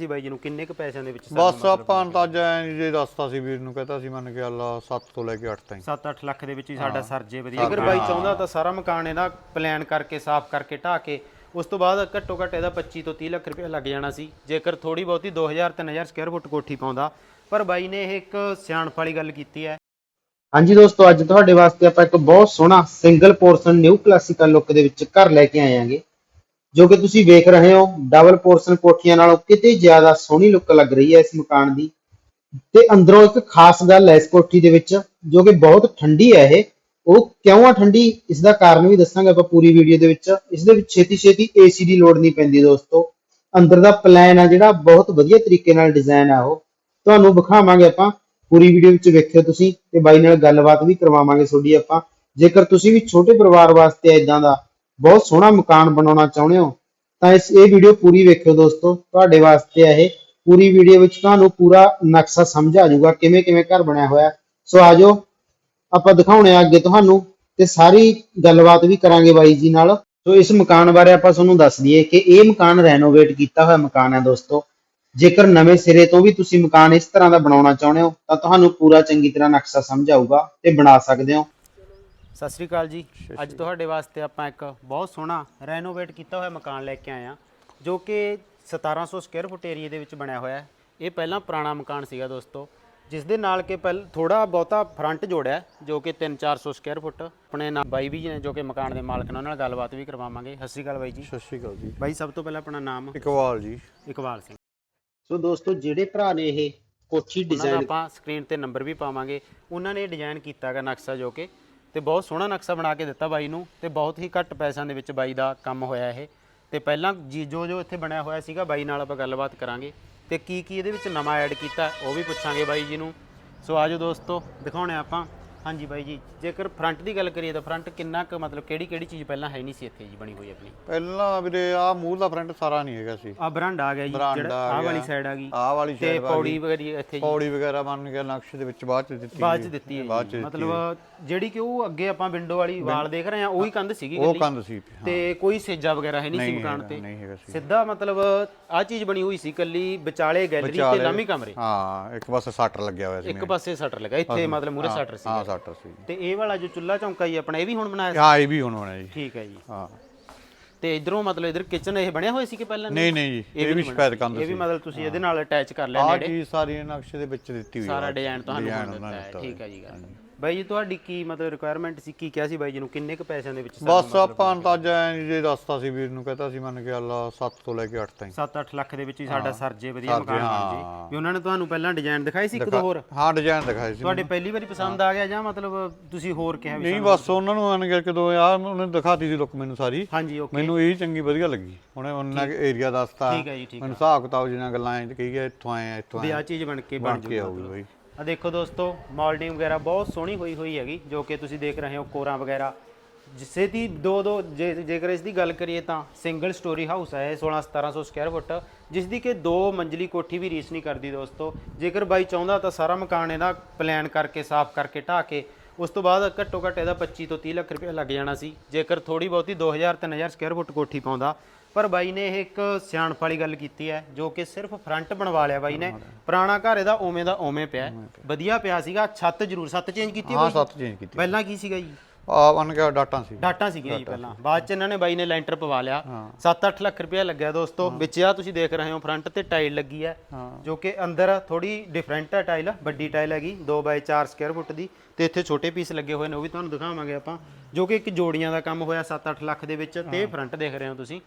ਜੀ ਬਾਈ ਜੀ ਨੂੰ ਕਿੰਨੇ ਕੁ ਪੈਸਿਆਂ ਦੇ ਵਿੱਚ ਬਸ ਆਪਾਂ ਅੰਦਾਜ਼ਾ ਐਂ ਜੇ ਦੱਸਤਾ ਸੀ ਵੀਰ ਨੂੰ ਕਹਤਾ ਸੀ ਮੰਨ ਕੇ ਅੱਲਾ 7 ਤੋਂ ਲੈ ਕੇ 8 ਤਾਈਂ। 7-8 ਲੱਖ ਦੇ ਵਿੱਚ ਹੀ ਸਾਡਾ ਸਰਜੇ ਵਧੀਆ ਅਗਰ ਬਾਈ ਚਾਹੁੰਦਾ ਤਾਂ ਸਾਰਾ ਮਕਾਨ ਇਹਦਾ ਪਲਾਨ ਕਰਕੇ ਸਾਫ਼ ਕਰਕੇ ਢਾ ਕੇ ਉਸ ਤੋਂ ਬਾਅਦ ਘੱਟੋ ਘੱਟ ਇਹਦਾ 25 ਤੋਂ 30 ਲੱਖ ਰੁਪਏ ਲੱਗ ਜਾਣਾ ਸੀ। ਜੇਕਰ ਥੋੜੀ ਬਹੁਤੀ 2000 3000 ਸਕੁਅਰ ਫੁੱਟ ਕੋਠੀ ਪਾਉਂਦਾ। ਪਰ ਬਾਈ ਨੇ ਇਹ ਇੱਕ ਸਿਆਣਪ ਵਾਲੀ ਗੱਲ ਕੀਤੀ ਹੈ। ਹਾਂਜੀ ਦੋਸਤੋ ਅੱਜ ਤੁਹਾਡੇ ਵਾਸਤੇ ਆਪਾਂ ਇੱਕ ਬਹੁਤ ਸੋਹਣਾ single portion new classical look ਦੇ ਵਿੱਚ ਘਰ ਲੈ ਕੇ ਆਏ ਆਂਗੇ ਜੋ ਕਿ ਤੁਸੀਂ ਵੇਖ ਰਹੇ ਹੋ, ਡਬਲ ਪੋਰਸ਼ਨ ਕੋਠੀਆਂ ਨਾਲੋਂ ਕਿਤੇ ਜ਼ਿਆਦਾ ਸੋਹਣੀ ਲੁੱਕ ਲੱਗ ਰਹੀ ਹੈ ਇਸ ਮਕਾਨ ਦੀ। ਤੇ ਅੰਦਰੋਂ ਇੱਕ ਖਾਸ ਗੱਲ ਹੈ ਇਸ ਕੋਠੀ ਦੇ ਵਿੱਚ, ਜੋ ਕਿ ਬਹੁਤ ਠੰਡੀ ਹੈ ਇਹ। ਉਹ ਕਿਉਂ ਆ ਠੰਡੀ? ਇਸ ਦਾ ਕਾਰਨ ਵੀ ਦੱਸਾਂਗੇ ਆਪਾਂ ਪੂਰੀ ਵੀਡੀਓ ਦੇ ਵਿੱਚ। ਇਸ ਦੇ ਵਿੱਚ ਛੇਤੀ ਛੇਤੀ ਏਸੀ ਦੀ ਲੋੜ ਨਹੀਂ ਪੈਂਦੀ ਦੋਸਤੋ। ਅੰਦਰ ਦਾ ਪਲਾਨ ਆ ਜਿਹੜਾ, ਬਹੁਤ ਵਧੀਆ ਤਰੀਕੇ ਨਾਲ ਡਿਜ਼ਾਈਨ ਆ ਉਹ। ਤੁਹਾਨੂੰ ਵਿਖਾਵਾਂਗੇ ਆਪਾਂ ਪੂਰੀ ਵੀਡੀਓ ਵਿੱਚ ਵੇਖਿਓ ਤੁਸੀਂ, ਤੇ ਬਾਈ ਨਾਲ ਗੱਲਬਾਤ ਵੀ ਕਰਵਾਵਾਂਗੇ ਤੁਹਾਡੀ ਆਪਾਂ। ਜੇਕਰ ਤੁਸੀਂ ਵੀ ਛੋਟੇ ਪਰਿਵਾਰ ਵਾਸਤੇ ਇਦਾਂ ਦਾ ਬਹੁਤ ਸੋਹਣਾ ਮਕਾਨ ਬਣਾਉਣਾ ਚਾਹੁੰਦੇ ਹੋ, ਤਾਂ ਇਸ, ਇਹ ਵੀਡੀਓ ਪੂਰੀ ਵੇਖਿਓ ਦੋਸਤੋ। ਤੁਹਾਡੇ ਵਾਸਤੇ ਆ ਇਹ ਪੂਰੀ ਵੀਡੀਓ ਵਿੱਚ ਤੁਹਾਨੂੰ ਪੂਰਾ ਨਕਸ਼ਾ ਸਮਝ ਆ ਜਾਊਗਾ ਕਿਵੇਂ ਕਿਵੇਂ ਘਰ ਬਣਿਆ ਹੋਇਆ। ਸੋ ਆਜੋ ਆਪਾਂ ਦਿਖਾਉਣੇ ਆ ਅੱਗੇ ਤੁਹਾਨੂੰ ਤੇ ਸਾਰੀ ਗੱਲਬਾਤ ਵੀ ਕਰਾਂਗੇ ਬਾਈ ਜੀ ਨਾਲ। ਸੋ ਇਸ ਮਕਾਨ ਬਾਰੇ ਆਪਾਂ ਤੁਹਾਨੂੰ ਦੱਸ ਦਈਏ ਕਿ ਇਹ ਮਕਾਨ ਰੈਨੋਵੇਟ ਕੀਤਾ ਹੋਇਆ ਮਕਾਨ ਹੈ ਦੋਸਤੋ। ਜੇਕਰ ਨਵੇਂ ਸਿਰੇ ਤੋਂ ਵੀ ਤੁਸੀਂ ਮਕਾਨ ਇਸ ਤਰ੍ਹਾਂ ਦਾ ਬਣਾਉਣਾ ਚਾਹੁੰਦੇ ਹੋ, ਤਾਂ ਤੁਹਾਨੂੰ ਪੂਰਾ ਚੰਗੀ ਤਰ੍ਹਾਂ ਨਕਸ਼ਾ ਸਮਝ ਆਊਗਾ ਤੇ ਬਣਾ ਸਕਦੇ ਹੋ। ਸਤਿ ਸ੍ਰੀ ਅਕਾਲ ਜੀ। ਅੱਜ ਤੁਹਾਡੇ ਵਾਸਤੇ ਆਪਾਂ ਇੱਕ ਬਹੁਤ ਸੋਹਣਾ ਰੈਨੋਵੇਟ ਕੀਤਾ ਹੋਇਆ ਮਕਾਨ ਲੈ ਕੇ ਆਏ ਆ ਜੋ ਕਿ 1700 ਸਕੁਅਰ ਫੁੱਟ ਏਰੀਆ ਦੇ ਵਿੱਚ ਬਣਿਆ ਹੋਇਆ ਹੈ। ਇਹ ਪਹਿਲਾਂ ਪੁਰਾਣਾ ਮਕਾਨ ਸੀਗਾ ਦੋਸਤੋ ਜਿਸ ਦੇ ਨਾਲ ਕਿ ਪਹਿਲ ਥੋੜਾ ਬਹੁਤਾ ਫਰੰਟ ਜੋੜਿਆ ਜੋ ਕਿ 3-400 ਸਕੁਅਰ ਫੁੱਟ ਆਪਣੇ ਨਾਲ ਬਾਈ ਵੀ ਨੇ ਜੋ ਕਿ ਮਕਾਨ ਦੇ ਮਾਲਕ ਨੇ ਉਹਨਾਂ ਨਾਲ ਗੱਲਬਾਤ ਵੀ ਕਰਵਾਵਾਂਗੇ। ਸਤਿ ਸ੍ਰੀ ਅਕਾਲ ਬਾਈ ਜੀ। ਸਤਿ ਸ਼੍ਰੀ ਅਕਾਲ ਜੀ। ਬਾਈ ਸਭ ਤੋਂ ਪਹਿਲਾਂ ਆਪਣਾ ਨਾਮ? ਇਕਬਾਲ ਜੀ। ਇਕਬਾਲ ਸਿੰਘ। ਸੋ ਦੋਸਤੋ ਜਿਹੜੇ ਭਰਾ ਨੇ ਇਹ ਕੋਠੀ ਡਿਜ਼ਾਈਨ ਆਪਾਂ ਸਕਰੀਨ ਤੇ ਨੰਬਰ ਵੀ ਪਾਵਾਂਗੇ। ਉਹਨਾਂ ਨੇ ਡਿਜ਼ਾਈਨ ਕੀਤਾ ਹੈਗਾ ਨਕਸ਼ਾ ਜੋ ਕਿ ਤੇ ਬਹੁਤ ਸੋਹਣਾ ਨਕਸ਼ਾ ਬਣਾ ਕੇ ਦਿੱਤਾ ਬਾਈ ਨੂੰ ਤੇ ਬਹੁਤ ਹੀ ਘੱਟ ਪੈਸਿਆਂ ਦੇ ਵਿੱਚ ਬਾਈ ਦਾ ਕੰਮ ਹੋਇਆ ਇਹ। ਤੇ ਪਹਿਲਾਂ ਜੀ ਜੋ ਜੋ ਇੱਥੇ ਬਣਿਆ ਹੋਇਆ ਸੀਗਾ ਬਾਈ ਨਾਲ ਆਪਾਂ ਗੱਲਬਾਤ ਕਰਾਂਗੇ। ਤੇ ਕੀ ਕੀ ਇਹਦੇ ਵਿੱਚ ਨਵਾਂ ਐਡ ਕੀਤਾ ਉਹ ਵੀ ਪੁੱਛਾਂਗੇ ਬਾਈ ਜੀ ਨੂੰ। ਸੋ ਆਜੋ ਦੋਸਤੋ, ਦਿਖਾਉਣੇ ਆਪਾਂ। ਹਾਂਜੀ ਬਾਈ ਜੀ ਜੇਕਰ ਫਰੰਟ ਦੀ ਗੱਲ ਕਰੀਏ ਤਾਂ ਫਰੰਟ ਕਿੰਨਾ ਕੁ ਮਤਲਬ ਕਿਹੜੀ ਕਿਹੜੀ ਚੀਜ਼ ਪਹਿਲਾਂ ਹੈ ਨਹੀਂ ਸੀ ਇੱਥੇ ਜੀ ਬਣੀ ਹੋਈ ਆਪਣੀ? ਪਹਿਲਾਂ ਵੀਰੇ ਆ ਮੂਲ ਦਾ ਫਰੰਟ ਸਾਰਾ ਨਹੀਂ ਹੈਗਾ ਸੀ। ਆ ਬਰਾਂਡਾ ਆ ਗਿਆ ਜੀ ਬਰਾਂਡਾ ਜਿਹੜਾ ਆ ਆਹ ਵਾਲੀ। ਸਾਈਡ ਆ ਗਈ। ਆਹ ਵਾਲੀ ਤੇ ਸਾਈਡ ਪੌੜੀ ਵਗੈਰਾ ਇੱਥੇ ਜੀ। ਪੌੜੀ ਵਗੈਰਾ ਬਣ ਗਿਆ ਨਕਸ਼ੇ ਦੇ ਵਿੱਚ ਬਾਅਦ ਚ ਦਿੱਤੀ ਬਾਅਦ ਚ। ਦਿੱਤੀ ਹੈ ਬਾਅਦ ਚ ਜੀ। ਦਿੱਤੀ ਮਤਲਬ ਜਿਹੜੀ ਕਿ ਉਹ ਅੱਗੇ ਆਪਾਂ ਵਿੰਡੋ ਵਾਲੀ ਵਾਲ ਦੇਖ ਰਹੇ ਆ ਉਹੀ ਕੰਧ ਸੀਗੀ ਉਹ ਇਕੱਲੀ। ਕੰਧ ਸੀ ਤੇ ਕੋਈ ਸੇਜਾ ਵਗੈਰਾ ਹੈ ਨਹੀਂ ਸੀ ਨਹੀਂ ਮਕਾਨ ਹੈਗਾ, ਤੇ। ਨਹੀਂ ਹੈਗਾ ਸੀ। ਸਿੱਧਾ ਮਤਲਬ ਆ ਚੀਜ਼ ਬਣੀ ਹੋਈ ਸੀ ਕੱਲੀ ਵਿਚਾਲੇ ਗੈਲਰੀ ਤੇ ਵਿਚਾਲੇ- ਲਾਮੀ ਕਮਰੇ। ਹਾਂ ਇੱਕ ਪਾਸੇ ਸੱਟਰ ਲੱਗਿਆ ਹੋਇਆ ਸੀ ਇੱਕ ਪਾਸੇ ਸ਼ਟਰ ਲੱਗਾ ਇੱਥੇ ਮਤਲਬ ਮੂਰੇ ਸ਼ਟਰ ਸੀ ਹਾਂ ਸੱਟਰ ਸੀ। ਤੇ ਇਹ ਵਾਲਾ ਜੋ ਚੁੱਲਾ ਚੌਂਕਾ ਜੀ ਆਪਣਾ ਇਹ ਵੀ ਹੁਣ ਬਣਾਇਆ ਸੀ? ਹਾਂ ਇਹ ਵੀ ਹੁਣ ਹੋਣਾ ਜੀ। ਠੀਕ ਹੈ ਜੀ। ਹਾਂ। ਤੇ ਇਧਰੋਂ ਮਤਲਬ ਇਧਰ ਕਿਚਨ ਇਹ ਬਣਿਆ ਹੋਇਆ ਸੀ ਕਿ ਪਹਿਲਾਂ ਨਹੀਂ ਨਹੀਂ ਜੀ ਇਹ ਵੀ ਸ਼ਿਕਾਇਤ ਬਣਿਆ। ਕੰਧ ਇਹ ਵੀ ਸੀ। ਮਤਲਬ ਤੁਸੀਂ ਇਹਦੇ ਨਾਲ ਅਟੈਚ ਕਰ ਲਿਆ ਨੇੜੇ। ਚੀਜ਼ ਸਾਰੀ ਨਕਸ਼ੇ ਦੇ ਵਿੱਚ ਦਿੱਤੀ ਹੋਈ ਸਾਰਾ ਹੈ ਡਿਜ਼ਾਈਨ ਤੁਹਾਨੂੰ ਨੇ ਹੈ। ਠੀਕ ਹੈ ਜੀ ਗੱਲ ਬਾਈ ਜੀ ਤੁਹਾਡੀ ਕੀ ਮਤਲਬ ਰਿਕੁਆਇਰਮੈਂਟ ਸੀ? ਕੀ ਕਿਹਾ ਸੀ ਬਾਈ ਜੀ ਨੂੰ? ਕਿੰਨੇ ਕੁ ਪੈਸਿਆਂ ਦੇ ਵਿੱਚ ਬਸ ਆਪਾਂ ਅੰਦਾਜ਼ਾ ਐਂ ਜੇ ਦੱਸਤਾ ਸੀ ਵੀਰ ਨੂੰ ਕਹਤਾ ਸੀ ਮੰਨ ਕੇ ਅੱਲਾ 7 ਤੋਂ ਲੈ ਕੇ 8 ਤਾਈਂ। 7-8 ਲੱਖ ਦੇ ਵਿੱਚ ਹੀ ਸਾਡਾ ਸਰਜੇ ਵਧੀਆ ਮਕਾਨ ਬਣ ਹਾਂ। ਜੇ ਵੀ ਉਹਨਾਂ ਨੇ ਤੁਹਾਨੂੰ ਪਹਿਲਾਂ ਡਿਜ਼ਾਈਨ ਦਿਖਾਈ ਸੀ ਇੱਕ ਦੋ ਹੋਰ? ਹਾਂ ਡਿਜ਼ਾਈਨ ਦਿਖਾਏ ਸੀ ਤੁਹਾਡੇ ਪਹਿਲੀ ਵਾਰੀ ਪਸੰਦ ਆ ਗਿਆ ਜਾਂ ਮਤਲਬ ਤੁਸੀਂ ਹੋਰ ਕਿਹਾ ਵੀ ਨਹੀਂ ਬਸ ਉਹਨਾਂ ਨੂੰ ਮੰਨ ਗਿਆ ਕਦੋਂ ਆ ਉਹਨੇ ਦਿਖਾਤੀ ਸੀ ਲੁੱਕ ਮੈਨੂੰ ਸਾਰੀ। ਹਾਂਜੀ ਓਕੇ ਮੈਨੂੰ ਇਹ ਚੰਗੀ ਵਧੀਆ ਲੱਗੀ। ਉਹਨੇ ਉਹਨਾਂ ਕੇ ਏਰੀਆ ਦੱਸਤਾ। ਠੀਕ ਹੈ ਜੀ ਠੀਕ ਮੈਨੂੰ ਹਿਸਾਬ ਕਿਤਾਬ ਜਿਹੀਆਂ ਗੱਲਾਂ ਐਂ ਕਹੀ ਗਿਆ ਇੱਥੋਂ ਆਏ ਇੱਥੋਂ ਵੀ ਆ ਚੀਜ਼ ਬਣ ਕੇ ਬਣ ਬਣ ਕੇ ਜੂ ਆਊਗੀ ਬਈ। ਆ ਦੇਖੋ ਦੋਸਤੋ ਮੋਲਡਿੰਗ ਵਗੈਰਾ ਬਹੁਤ ਸੋਹਣੀ ਹੋਈ ਹੋਈ ਹੈਗੀ, ਜੋ ਕਿ ਤੁਸੀਂ ਦੇਖ ਰਹੇ ਹੋ, ਕੋਰਾਂ ਵਗੈਰਾ। ਜਿਸੇ ਦੀ ਦੋ ਦੋ, ਜੇ- ਜੇਕਰ ਇਸ ਦੀ ਗੱਲ ਕਰੀਏ ਤਾਂ ਸਿੰਗਲ ਸਟੋਰੀ ਹਾਊਸ ਹੈ, ਇਹ 16 1700 ਸਕੁਅਰ ਫੁੱਟ ਜਿਸ ਦੀ ਕਿ ਦੋ ਮੰਜ਼ਲੀ ਕੋਠੀ ਵੀ ਰੀਸ ਨਹੀਂ ਕਰਦੀ ਦੋਸਤੋ। ਜੇਕਰ ਬਾਈ ਚਾਹੁੰਦਾ ਤਾਂ ਸਾਰਾ ਮਕਾਨ ਇਹਦਾ ਪਲਾਨ ਕਰਕੇ, ਸਾਫ਼ ਕਰਕੇ ਢਾ ਕੇ, ਉਸ ਤੋਂ ਬਾਅਦ ਘੱਟੋ ਘੱਟ ਇਹਦਾ 25 ਤੋਂ 30 ਲੱਖ ਰੁਪਏ ਲੱਗ ਜਾਣਾ ਸੀ। ਜੇਕਰ ਥੋੜੀ ਬਹੁਤੀ 2000 3000 ਸਕੁਅਰ ਫੁੱਟ ਕੋਠੀ ਪਾਉਂਦਾ ਪਰ ਬਾਈ ਨੇ ਇਹ ਇੱਕ ਸਿਆਣਪ ਵਾਲੀ ਗੱਲ ਕੀਤੀ ਹੈ ਜੋ ਕਿ ਸਿਰਫ ਫਰੰਟ ਬਣਵਾ ਲਿਆ ਬਾਈ ਨੇ। ਪੁਰਾਣਾ ਘਰ ਇਹਦਾ ਓਵੇਂ ਦਾ ਓਵੇਂ ਪਿਆ ਹੈ। ਵਧੀਆ ਪਿਆ ਸੀਗਾ ਛੱਤ ਜ਼ਰੂਰ ਛੱਤ ਚੇਂਜ ਕੀਤੀ ਹੈ ਹਾਂ ਬਾਈ? ਸੱਤ ਚੇਂਜ ਕੀਤੀ ਪਹਿਲਾਂ ਕੀ ਸੀਗਾ ਜੀ? ਆ ਬਣ ਗਿਆ ਡਾਟਾ ਸੀ। ਡਾਟਾ ਸੀਗੀਆਂ ਜੀ ਪਹਿਲਾਂ। ਬਾਅਦ ਚ ਇਹਨਾਂ ਨੇ ਬਾਈ ਨੇ ਲੈਂਟਰ ਪਵਾ ਲਿਆ। 7-8 ਲੱਖ ਰੁਪਇਆ ਲੱਗਿਆ ਦੋਸਤੋ। ਵਿੱਚ ਆ ਤੁਸੀਂ ਦੇਖ ਰਹੇ ਹੋ ਫਰੰਟ ਤੇ ਟਾਈਲ ਲੱਗੀ ਹੈ। ਜੋ ਕਿ ਅੰਦਰ ਥੋੜੀ ਡਿਫਰੈਂਟ ਹੈ ਟਾਈਲ ਵੱਡੀ ਟਾਈਲ ਹੈਗੀ 2x4 ਸਕੁਅਰ ਫੁੱਟ ਦੀ। ਤੇ ਇੱਥੇ ਛੋਟੇ ਪੀਸ ਲੱਗੇ ਹੋਏ ਨੇ ਉਹ ਵੀ ਤੁਹਾਨੂੰ ਦਿਖਾਵਾਂਗੇ ਆਪਾਂ। ਜੋ ਕਿ ਇੱਕ ਜੋੜੀਆਂ ਦਾ ਕੰਮ ਹੋਇਆ 7-8 ਲੱਖ ਦੇ ਵਿੱਚ। ਤੇ ਫਰੰਟ ਦੇਖ ਰਹੇ ਹੋ ਤੁਸੀਂ।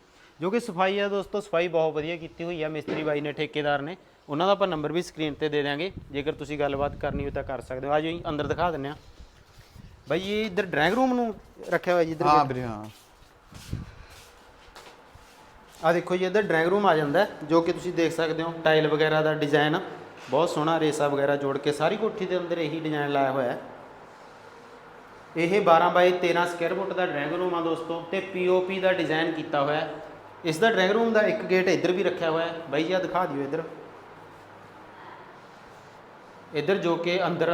ਜੋ ਕਿ ਸਫ਼ਾਈ ਹੈ ਦੋਸਤੋ ਸਫ਼ਾਈ ਬਹੁਤ ਵਧੀਆ ਕੀਤੀ ਹੋਈ ਹੈ ਮਿਸਤਰੀ ਬਾਈ ਨੇ ਠੇਕੇਦਾਰ ਨੇ। ਉਹਨਾਂ ਦਾ ਆਪਾਂ ਨੰਬਰ ਵੀ ਸਕਰੀਨ ਤੇ ਦੇ ਦਿਆਂਗੇ। ਜੇਕਰ ਤੁਸੀਂ ਗੱਲਬਾਤ ਕਰਨੀ ਹੋ ਤਾਂ ਕਰ ਸਕਦੇ ਹੋ। ਆਜੋ ਜੀ ਅੰਦਰ ਦਿਖਾ ਦਿੰਨੇ ਆ। ਬਾਈ ਇਹ ਇੱਧਰ ਡਰਾਇੰਗ ਰੂਮ ਨੂੰ ਰੱਖਿਆ ਹੋਇਆ ਜੀ ਇੱਧਰ ਹਾਂ ਵੀਰੇ ਹਾਂ। ਆ ਦੇਖੋ ਜੀ ਇੱਧਰ ਡਰਾਇੰਗ ਰੂਮ ਆ ਜਾਂਦਾ ਹੈ, ਜੋ ਕਿ ਤੁਸੀਂ ਦੇਖ ਸਕਦੇ ਹੋ ਟਾਈਲ ਵਗੈਰਾ ਦਾ ਡਿਜ਼ਾਈਨ ਬਹੁਤ ਸੋਹਣਾ ਰੇਸਾ ਵਗੈਰਾ ਜੋੜ ਕੇ ਸਾਰੀ ਕੋਠੀ ਦੇ ਅੰਦਰ ਇਹੀ ਡਿਜ਼ਾਈਨ ਲਾਇਆ ਹੋਇਆ ਹੈ। ਇਹ 12 ਬਾਈ 13 ਸਕੁਅਰ ਫੁੱਟ ਦਾ ਡਰਾਇੰਗ ਰੂਮ ਆ ਦੋਸਤੋ ਤੇ ਪੀਓਪੀ ਦਾ ਡਿਜ਼ਾਈਨ ਕੀਤਾ ਹੋਇਆ ਹੈ। ਇਸ ਦਾ ਡਰਾਇੰਗ ਰੂਮ ਦਾ ਇੱਕ ਗੇਟ ਇੱਧਰ ਵੀ ਰੱਖਿਆ ਹੋਇਆ ਹੈ। ਬਾਈ ਜੀ ਆ ਦਿਖਾ ਦਿਓ ਇੱਧਰ। ਇੱਧਰ ਜੋ ਕਿ ਅੰਦਰ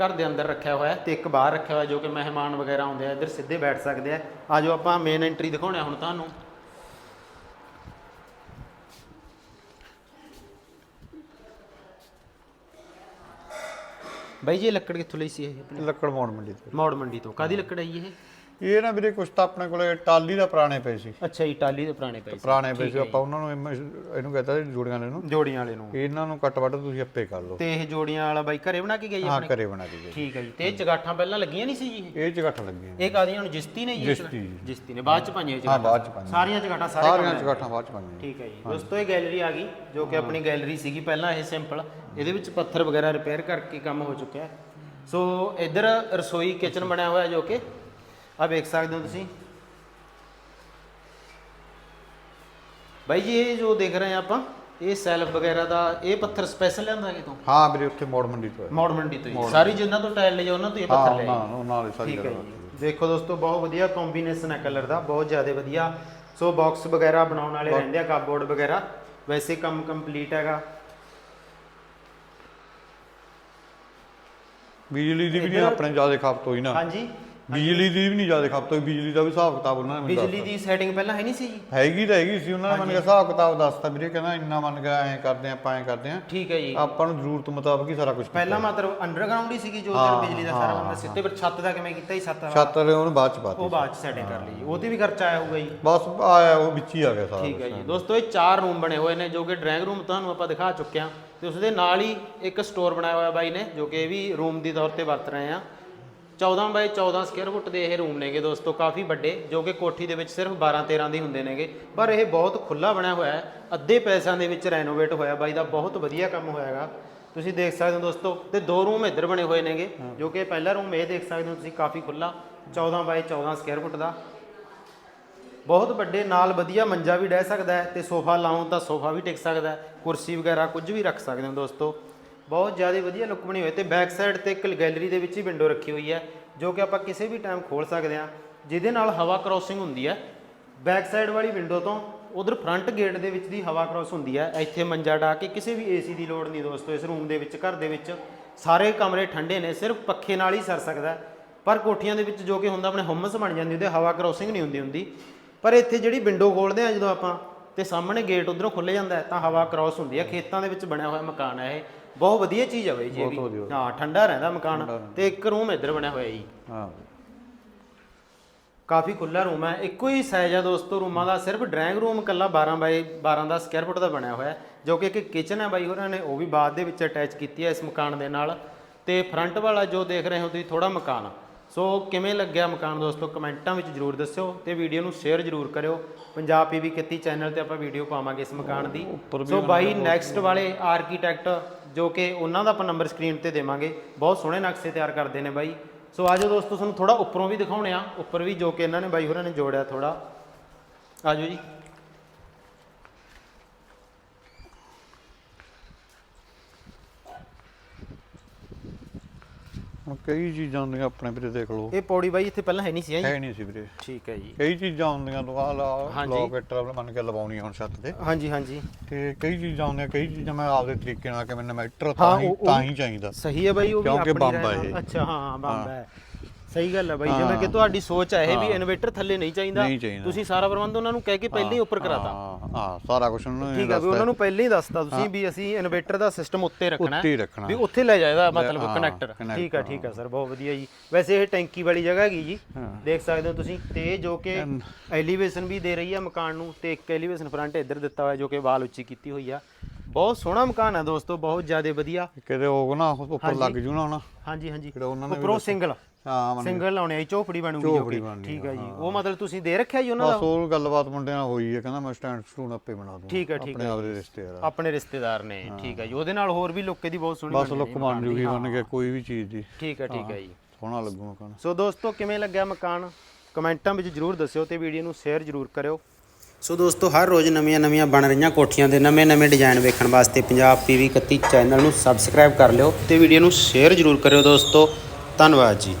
ਘਰ ਦੇ ਅੰਦਰ ਰੱਖਿਆ ਹੋਇਆ ਤੇ ਇੱਕ ਬਾਹਰ ਰੱਖਿਆ ਹੋਇਆ ਜੋ ਕਿ ਮਹਿਮਾਨ ਵਗੈਰਾ ਆਉਂਦੇ ਆ ਇੱਧਰ ਸਿੱਧੇ ਬੈਠ ਸਕਦੇ ਆ। ਆਜੋ ਆਪਾਂ ਮੇਨ ਐਂਟਰੀ ਦਿਖਾਉਣੇ ਹੁਣ ਤੁਹਾਨੂੰ। ਬਾਈ ਜੀ ਲੱਕੜ ਕਿੱਥੋਂ ਲਈ ਸੀ ਇਹ? ਲੱਕੜ ਮੌੜ ਮੰਡੀ ਤੋਂ। ਮੌੜ ਮੰਡੀ ਤੋਂ। ਕਾਦੀ ਲੱਕੜ ਆਈ ਇਹ? ਇਹ ਨਾ ਵੀਰੇ ਕੁਛ ਤਾਂ ਆਪਣੇ ਕੋਲੇ ਟਾਲੀ ਦਾ ਪੁਰਾਣੇ ਪਏ ਸੀ। ਅੱਛਾ ਜੀ ਟਾਲੀ ਦੇ ਪੁਰਾਣੇ ਪਏ ਸੀ। ਪੁਰਾਣੇ ਪਏ ਸੀ ਆਪਾਂ ਉਹਨਾਂ ਨੂੰ ਇਮ- ਇਹਨੂੰ ਕਹਤਾ ਸੀ ਜੋੜੀਆਂ ਵਾਲੇ ਨੂੰ। ਜੋੜੀਆਂ ਵਾਲੇ ਨੂੰ। ਇਹਨਾਂ ਨੂੰ ਕੱਟ ਵੱਟ ਤੁਸੀਂ ਆਪੇ ਕਰ ਲਓ। ਤੇ ਇਹ ਜੋੜੀਆਂ ਵਾਲਾ ਬਾਈ ਘਰੇ ਬਣਾ ਕੇ ਗਈ ਹਾਂ ਆਪਣੇ? ਘਰੇ ਬਣਾ ਕੇ ਗਏ ਠੀਕ ਹੈ ਜੀ। ਤੇ ਇਹ ਚਗਾਠਾਂ ਪਹਿਲਾਂ ਲੱਗੀਆਂ ਨਹੀਂ ਸੀ ਜੀ? ਇਹ? ਇਹ ਲੱਗੀਆਂ ਇਹ ਕਾਦੀਆਂ ਹੁਣ ਜਿਸਤੀ ਨੇ ਜੀ? ਇਹ ਜਿਸਤੀ। ਜਿਸਤੀ ਨੇ। ਬਾਅਦ ਚ ਪਾਈਆਂ ਇਹ ਹਾਂ ਚਗਾਠਾਂ ਬਾਅਦ ਚ ਪਾਣੀ ਸਾਰੀਆਂ ਚਗਾਠਾਂ ਸਾਰੇ ਸਾਰੀਆਂ ਚ ਘੱਟਾਂ ਬਾਅਦ ਚ ਪਾਣੀ ਠੀਕ ਹੈ ਜੀ। ਦੋਸਤੋ ਇਹ ਗੈਲਰੀ ਆ ਗਈ ਜੋ ਕਿ ਆਪਣੀ ਗੈਲਰੀ ਸੀਗੀ ਪਹਿਲਾਂ ਇਹ ਸਿੰਪਲ। ਇਹਦੇ ਵਿੱਚ ਪੱਥਰ ਵਗੈਰਾ ਰਿਪੇਅਰ ਕਰਕੇ ਕੰਮ ਹੋ ਚੁੱਕਿਆ। ਹੈ ਸੋ ਇੱਧਰ ਰਸੋਈ ਕਿਚਨ ਬਣਿਆ ਹੋਇਆ ਜੋ ਕਿ ਆ ਵੇਖ ਸਕਦੇ ਹੋ ਤੁਸੀਂ ਬਾਈ ਜੀ ਇਹ ਜੋ ਦੇਖ ਰਹੇ ਆ ਆਪਾਂ ਇਹ ਸੈਲਫ ਵਗੈਰਾ ਦਾ ਇਹ ਪੱਥਰ ਸਪੈਸ਼ਲ ਲਿਆਂਦਾ ਕਿਤੋਂ ਹਾਂ ਵੀਰੇ ਉੱਥੇ ਮੋੜ ਮੰਡੀ ਤੋਂ ਹੈ ਮੌੜ ਮੰਡੀ ਤੋਂ ਹੀ ਸਾਰੀ ਜਿੰਨਾਂ ਤੋਂ ਟਾਇਲ ਲਈ ਉਹਨਾਂ ਤੋਂ ਇਹ ਪੱਥਰ ਹਾਂ ਲਿਆ ਉਹਨਾਂ ਉਹਨਾਂ ਹੀ ਸਾਰੀ ਠੀਕ ਹੈ ਗੱਲ ਜੀ ਦੇਖੋ ਦੋਸਤੋ ਬਹੁਤ ਵਧੀਆ ਕੰਬੀਨੇਸ਼ਨ ਹੈ ਕਲਰ ਦਾ ਬਹੁਤ ਜ਼ਿਆਦਾ ਵਧੀਆ ਸੋ ਬਾਕਸ ਵਗੈਰਾ ਬਣਾਉਣ ਵਾਲੇ ਰਹਿੰਦੇ ਆ ਕਾਪਬੋਰਡ ਵਗੈਰਾ ਵੈਸੇ ਕੰਮ ਕੰਪਲੀਟ ਹੈਗਾ ਬਿਜਲੀ ਦੀ ਵੀ ਨਹੀਂ ਆਪਣੇ ਜ਼ਿਆਦਾ ਖਪਤ ਹੋਈ ਨਾ ਹਾਂਜੀ ਬਿਜਲੀ ਦੀ ਵੀ ਨਹੀਂ ਜ਼ਿਆਦਾ ਖਪਤ ਹੋਈ ਬਿਜਲੀ ਦਾ ਵੀ ਹਿਸਾਬ ਕਿਤਾਬ ਉਹਨਾਂ ਨੇ ਮੈਨੂੰ ਬਿਜਲੀ ਦੀ ਸੈਟਿੰਗ ਪਹਿਲਾਂ ਹੈ ਨਹੀਂ ਸੀ ਜੀ। ਹੈਗੀ ਤਾਂ ਹੈਗੀ ਸੀ ਉਹਨਾਂ ਨੇ ਮੈਨੂੰ ਹਿਸਾਬ ਕਿਤਾਬ ਦੱਸਤਾ ਵੀਰੇ ਕਹਿੰਦਾ ਇੰਨਾ ਮੰਨ ਗਿਆ ਐਂ ਕਰਦੇ ਆ ਆਪਾਂ ਐਂ ਕਰਦੇ ਆ। ਠੀਕ ਹੈ ਜੀ। ਆਪਾਂ ਨੂੰ ਜ਼ਰੂਰਤ ਮੁਤਾਬਕ ਹੀ ਸਾਰਾ ਕੁਝ ਪਹਿਲਾਂ ਮਤਲਬ ਅੰਡਰਗਰਾਉਂਡ ਹੀ ਸੀਗੀ ਜੋ ਉਧਰ ਬਿਜਲੀ ਦਾ ਸਾਰਾ ਬੰਦਾ ਸਿੱਧੇ ਪਰ ਛੱਤ ਦਾ ਕਿਵੇਂ ਕੀਤਾ ਜੀ ਛੱਤ ਵਾਲਾ? ਛੱਤ ਵਾਲੇ ਉਹਨੂੰ ਬਾਅਦ ਚ ਪਾਤੀ ਉਹ ਬਾਅਦ ਚ ਸੈਟਿੰਗ ਕਰ ਲਈ ਜੀ। ਉਹਦੇ ਵੀ ਖਰਚਾ ਆਇਆ ਹੋਊਗਾ ਜੀ। ਬਸ ਆਇਆ ਉਹ ਵਿੱਚ ਹੀ ਆ ਗਿਆ ਸਾਰਾ ਠੀਕ ਹੈ ਜੀ। ਦੋਸਤੋ ਇਹ ਚਾਰ ਰੂਮ ਬਣੇ ਹੋਏ ਨੇ ਜੋ ਕਿ ਡਰਾਇੰਗ ਰੂਮ ਤੁਹਾਨੂੰ ਆਪਾਂ ਦਿਖਾ ਚੁੱਕੇ ਹਾਂ ਤੇ ਉਸ ਦੇ ਨਾਲ ਹੀ ਇੱਕ ਸਟੋਰ ਬਣਾਇਆ ਹੋਇਆ ਬਾਈ ਨੇ ਜੋ ਕਿ ਇਹ ਵੀ ਰੂਮ ਦੀ ਤੌਰ ਤੇ ਵਰਤ ਰਹੇ ਆ। 14 ਬਾਈ 14 ਸਕੁਅਰ ਫੁੱਟ ਦੇ ਇਹ ਰੂਮ ਨੇਗੇ ਦੋਸਤੋ ਕਾਫੀ ਵੱਡੇ ਜੋ ਕਿ ਕੋਠੀ ਦੇ ਵਿੱਚ ਸਿਰਫ 12 13 ਦੇ ਹੁੰਦੇ ਨੇਗੇ। ਪਰ ਇਹ ਬਹੁਤ ਖੁੱਲਾ ਬਣਿਆ ਹੋਇਆ ਹੈ ਅੱਧੇ ਪੈਸਿਆਂ ਦੇ ਵਿੱਚ ਰੈਨੋਵੇਟ ਹੋਇਆ ਬਾਈ ਦਾ ਬਹੁਤ ਵਧੀਆ ਕੰਮ ਹੋਇਆਗਾ। ਤੁਸੀਂ ਦੇਖ ਸਕਦੇ ਹੋ ਦੋਸਤੋ ਤੇ ਦੋ ਰੂਮ ਇੱਧਰ ਬਣੇ ਹੋਏ ਨੇਗੇ ਜੋ ਕਿ ਪਹਿਲਾ ਰੂਮ ਇਹ ਦੇਖ ਸਕਦੇ ਹੋ ਤੁਸੀਂ ਕਾਫੀ ਖੁੱਲਾ 14 ਬਾਈ 14 ਸਕੁਅਰ ਫੁੱਟ ਦਾ। ਬਹੁਤ ਵੱਡੇ ਨਾਲ ਵਧੀਆ ਮੰਜਾ ਵੀ ਡਹਿ ਸਕਦਾ ਹੈ ਤੇ ਸੋਫਾ ਲਾਉਂ ਤਾਂ ਸੋਫਾ ਵੀ ਟਿਕ ਸਕਦਾ ਹੈ ਕੁਰਸੀ ਵਗੈਰਾ ਕੁਝ ਵੀ ਰੱਖ ਸਕਦੇ ਹੋ ਦੋਸਤੋ। ਬਹੁਤ ਜ਼ਿਆਦਾ ਵਧੀਆ ਲੁੱਕ ਬਣੀ ਹੋਈ ਹੈ ਤੇ ਬੈਕ ਸਾਈਡ ਤੇ ਇੱਕ ਗੈਲਰੀ ਦੇ ਵਿੱਚ ਹੀ ਵਿੰਡੋ ਰੱਖੀ ਹੋਈ ਹੈ, ਜੋ ਕਿ ਆਪਾਂ ਕਿਸੇ ਵੀ ਟਾਈਮ ਖੋਲ ਸਕਦੇ ਹਾਂ, ਜਿਹਦੇ ਨਾਲ ਹਵਾ ਕ੍ਰੋਸਿੰਗ ਹੁੰਦੀ ਹੈ। ਬੈਕ ਸਾਈਡ ਵਾਲੀ ਵਿੰਡੋ ਤੋਂ ਉਧਰ ਫਰੰਟ ਗੇਟ ਦੇ ਵਿੱਚ ਦੀ ਹਵਾ ਕ੍ਰੋਸ ਹੁੰਦੀ ਹੈ। ਇੱਥੇ ਮੰਜਾ ਢਾ ਕੇ ਕਿਸੇ ਵੀ ਏਸੀ ਦੀ ਲੋੜ ਨਹੀਂ ਦੋਸਤੋ, ਇਸ ਰੂਮ ਦੇ ਵਿੱਚ, ਘਰ ਦੇ ਵਿੱਚ। ਸਾਰੇ ਕਮਰੇ ਠੰਡੇ ਨੇ, ਸਿਰਫ ਪੱਖੇ ਨਾਲ ਹੀ ਸਰ ਸਕਦਾ ਪਰ ਕੋਠੀਆਂ ਦੇ ਵਿੱਚ ਜੋ ਕਿ ਹੁੰਦਾ, ਆਪਣੇ ਹੁਮਸ ਬਣ ਜਾਂਦੀ, ਉਹਦੇ ਹਵਾ ਕ੍ਰੋਸਿੰਗ ਨਹੀਂ ਹੁੰਦੀ ਹੁੰਦੀ। ਪਰ ਇੱਥੇ ਜਿਹੜੀ ਵਿੰਡੋ ਖੋਲਦੇ ਆ ਜਦੋਂ ਆਪਾਂ, ਤੇ ਸਾਹਮਣੇ ਗੇਟ ਉਧਰੋਂ ਖੁੱਲ ਜਾਂਦਾ ਤਾਂ ਹਵਾ ਕ੍ਰੋਸ ਹੁੰਦੀ ਹੈ। ਖੇਤਾਂ ਦੇ ਵਿੱਚ ਬਣਿਆ ਹੋਇਆ ਮਕਾਨ ਹੈ ਇਹ। ਬਹੁਤ ਵਧੀਆ ਚੀਜ਼ ਹੈ ਬਈ ਜੀ ਇਹ ਵੀ। ਹਾਂ ਠੰਡਾ ਰਹਿੰਦਾ ਮਕਾਨ ਤੇ ਇੱਕ ਰੂਮ ਇੱਧਰ ਬਣਿਆ ਹੋਇਆ ਜੀ। ਹਾਂ। ਕਾਫੀ ਖੁੱਲਾ ਰੂਮ ਹੈ ਇੱਕੋ ਹੀ ਸਾਈਜ਼ ਹੈ ਦੋਸਤੋ ਰੂਮਾਂ ਦਾ ਸਿਰਫ ਡਰਾਇੰਗ ਰੂਮ ਕੱਲਾ 12 ਬਾਈ 12 ਦਾ ਸਕੁਅਰ ਫੁੱਟ ਦਾ ਬਣਿਆ ਹੋਇਆ। ਹੈ ਜੋ ਕਿ ਇੱਕ ਕਿਚਨ ਹੈ ਬਾਈ ਹੋਰਾਂ ਨੇ ਉਹ ਵੀ ਬਾਅਦ ਦੇ ਵਿੱਚ ਅਟੈਚ ਕੀਤੀ ਹੈ ਇਸ ਮਕਾਨ ਦੇ ਨਾਲ। ਤੇ ਫਰੰਟ ਵਾਲਾ ਜੋ ਦੇਖ ਰਹੇ ਹੋ ਤੁਸੀਂ ਥੋੜਾ ਮਕਾਨ ਸੋ ਕਿਵੇਂ ਲੱਗਿਆ ਮਕਾਨ ਦੋਸਤੋ ਕਮੈਂਟਾਂ ਵਿੱਚ ਜਰੂਰ ਦੱਸਿਓ ਤੇ ਵੀਡੀਓ ਨੂੰ ਸ਼ੇਅਰ ਜਰੂਰ ਕਰਿਓ। ਪੰਜਾਬ ਪੀਵੀ ਕਿੱਤੀ ਚੈਨਲ ਤੇ ਆਪਾਂ ਵੀਡੀਓ ਪਾਵਾਂਗੇ ਇਸ ਮਕਾਨ ਦੀ। ਸੋ ਬਾਈ ਨੈਕਸਟ ਵਾਲੇ ਆਰਕੀਟੈਕਟ ਜੋ ਕਿ ਉਹਨਾਂ ਦਾ ਆਪਾਂ ਨੰਬਰ ਸਕਰੀਨ ਤੇ ਦੇਵਾਂਗੇ। ਬਹੁਤ ਸੋਹਣੇ ਨਕਸ਼ੇ ਤਿਆਰ ਕਰਦੇ ਨੇ ਬਾਈ। ਸੋ ਆਜੋ ਦੋਸਤੋ, ਤੁਹਾਨੂੰ ਥੋੜਾ ਉੱਪਰੋਂ ਵੀ ਦਿਖਾਉਣੇ ਆ। ਉੱਪਰ ਵੀ ਜੋ ਕਿ ਇਹਨਾਂ ਨੇ ਬਾਈ ਹੋਰਾਂ ਨੇ ਜੋੜਿਆ ਥੋੜਾ ਆਜੋ ਜੀ। ਹੁਣ ਕਈ ਚੀਜ਼ਾਂ ਹੁੰਦੀਆਂ ਆਪਣੇ ਵੀਰੇ ਦੇਖ ਲਓ। ਇਹ ਪੌੜੀ ਬਾਈ ਇੱਥੇ ਪਹਿਲਾਂ ਹੈ ਨਹੀਂ ਸੀ ਹੈ ਜੀ? ਨਹੀਂ ਸੀ ਵੀਰੇ। ਠੀਕ ਹੈ ਜੀ। ਕਈ ਚੀਜ਼ਾਂ ਹੁੰਦੀਆਂ ਤੋਂ ਆ ਲਾ ਹਾਂਜੀ। ਲੋਕੇਟਰ ਮੰਨ ਕੇ ਲਵਾਉਣੀ ਹੁਣ ਛੱਤ ਤੇ। ਹਾਂਜੀ ਹਾਂਜੀ। ਤੇ ਕਈ ਚੀਜ਼ਾਂ ਹੁੰਦੀਆਂ ਕਈ ਚੀਜ਼ਾਂ ਮੈਂ ਆਪਦੇ ਤਰੀਕੇ ਨਾਲ ਕਿ ਮੈਨੂੰ ਮੈਟਰ ਤਾਂ ਹੀ ਉਹ- ਤਾਂ ਹੀ ਚਾਹੀਦਾ। ਸਹੀ ਹੈ ਬਾਈ ਉਹ ਵੀ ਕਿਉਂਕਿ ਆਪਣੀ ਬੰਬ ਨਾਲ- ਇਹ। ਅੱਛਾ ਹਾਂ ਬੰਬ ਹੈ। ਸਹੀ ਗੱਲ ਹੈ ਬਾਈ ਜਿਵੇਂ ਕਿ ਤੁਹਾਡੀ ਸੋਚ ਹੈ ਇਹ ਵੀ ਇਨਵੇਟਰ ਥੱਲੇ ਨਹੀਂ ਚਾਹੀਦਾ। ਨਹੀਂ ਚਾਹੀਦਾ। ਤੁਸੀਂ ਸਾਰਾ ਪ੍ਰਬੰਧ ਉਹਨਾਂ ਨੂੰ ਕਹਿ ਕੇ ਪਹਿਲਾਂ ਹੀ ਉੱਪਰ ਕਰਾਤਾ। ਹਾਂ ਹਾਂ ਸਾਰਾ ਕੁਝ ਉਹਨਾਂ ਨੇ ਠੀਕ ਹੈ ਵੀ ਉਹਨਾਂ ਨੂੰ ਪਹਿਲਾਂ ਹੀ ਦੱਸਤਾ ਤੁਸੀਂ ਵੀ ਅਸੀਂ ਇਨਵੇਟਰ ਦਾ ਸਿਸਟਮ ਉੱਤੇ ਰੱਖਣਾ। ਉੱਤੇ ਹੀ ਹੈ ਰੱਖਣਾ। ਵੀ ਉੱਥੇ ਲੈ ਜਾਏਦਾ ਮਤਲਬ ਹਾਂ, ਕਨੈਕਟਰ connector, ਠੀਕ ਹੈ ਠੀਕ ਹੈ। ਸਰ ਬਹੁਤ ਵਧੀਆ ਜੀ। ਵੈਸੇ ਇਹ ਟੈਂਕੀ ਵਾਲੀ ਜਗ੍ਹਾ ਹੈਗੀ ਜੀ। ਦੇਖ ਸਕਦੇ ਹੋ ਤੁਸੀਂ ਤੇ ਇਹ ਜੋ ਕਿ ਐਲੀਵੇਸ਼ਨ ਵੀ ਦੇ ਰਹੀ ਹੈ ਮਕਾਨ ਨੂੰ ਤੇ ਇੱਕ ਐਲੀਵੇਸ਼ਨ ਫਰੰਟ ਇੱਧਰ ਦਿੱਤਾ ਹੋਇਆ ਜੋ ਕਿ ਵਾਲ ਉੱਚੀ ਕੀਤੀ ਹੋਈ ਆ। ਬਹੁਤ ਸੋਹਣਾ ਮਕਾਨ ਹੈ ਦੋਸਤੋ ਬਹੁਤ ਜ਼ਿਆਦਾ ਵਧੀਆ। ਕਿਤੇ ਉਹ ਨਾ ਉੱਪਰ ਲੱਗ ਜੂ ਨਾ। ਹੁਣ ਹਾਂਜੀ ਹਾਂਜੀ। ਜਿਹੜਾ ਉਹਨਾਂ ਨੇ ਉੱਪਰੋਂ ਸਿੰਗਲ। ਹਾਂ ਮੰਨ ਸਿੰਗਲ ਲਾਉਣੇ ਆ ਝੋਪੜੀ ਬਣੂਗੀ ਕਿ ਬਣਨੀ ਠੀਕ ਹੈ ਜੀ। ਉਹ ਮਤਲਬ ਤੁਸੀਂ ਦੇ ਰੱਖਿਆ ਜੀ ਉਹਨਾਂ ਦਾ? ਬਸ ਉਹ ਗੱਲਬਾਤ ਮੁੰਡੇ ਨਾਲ ਹੋਈ ਹੈ ਕਹਿੰਦਾ ਮੈਂ ਸਟੈਂਡ ਸਟੂਨ ਆਪੇ ਬਣਾ ਦੂੰ ਠੀਕ ਹੈ, ਠੀਕ ਆਪਣੇ ਆਪਦੇ ਰਿਸ਼ਤੇਦਾਰ। ਆਪਣੇ ਰਿਸ਼ਤੇਦਾਰ ਨੇ ਠੀਕ ਹੈ ਜੀ। ਉਹਦੇ ਨਾਲ ਹੋਰ ਵੀ ਲੋਕੇ ਦੀ ਬਹੁਤ ਸੋਹਣੀ ਬਸ ਲੁੱਕ ਬਣ ਜੂਗੀ ਬਣ ਕੇ ਕੋਈ ਵੀ ਚੀਜ਼ ਦੀ। ਠੀਕ ਹੈ ਠੀਕ ਹੈ। ਜੀ। ਸੋਹਣਾ ਲੱਗੂ ਮਕਾਨ। ਸੋ ਦੋਸਤੋ ਕਿਵੇਂ ਲੱਗਿਆ ਮਕਾਨ? ਕਮੈਂਟਾਂ ਵਿੱਚ ਜਰੂਰ ਦੱਸਿਓ ਤੇ ਵੀਡੀਓ ਨੂੰ ਸ਼ੇਅਰ ਜਰੂਰ ਕਰਿਓ। ਸੋ ਦੋਸਤੋ, ਹਰ ਰੋਜ਼ ਨਵੀਆਂ-ਨਵੀਆਂ ਬਣ ਰਹੀਆਂ ਕੋਠੀਆਂ ਦੇ ਨਵੇਂ-ਨਵੇਂ ਡਿਜ਼ਾਈਨ ਵੇਖਣ ਵਾਸਤੇ ਪੰਜਾਬ ਪੀਵੀ 31 ਚੈਨਲ ਨੂੰ ਸਬਸਕ੍ਰਾਈਬ ਕਰ ਲਿਓ ਤੇ ਵੀਡੀਓ ਨੂੰ ਸ਼ੇਅਰ ਜਰੂਰ ਕਰਿਓ ਦੋਸਤੋ। ਧੰਨਵਾਦ ਜੀ।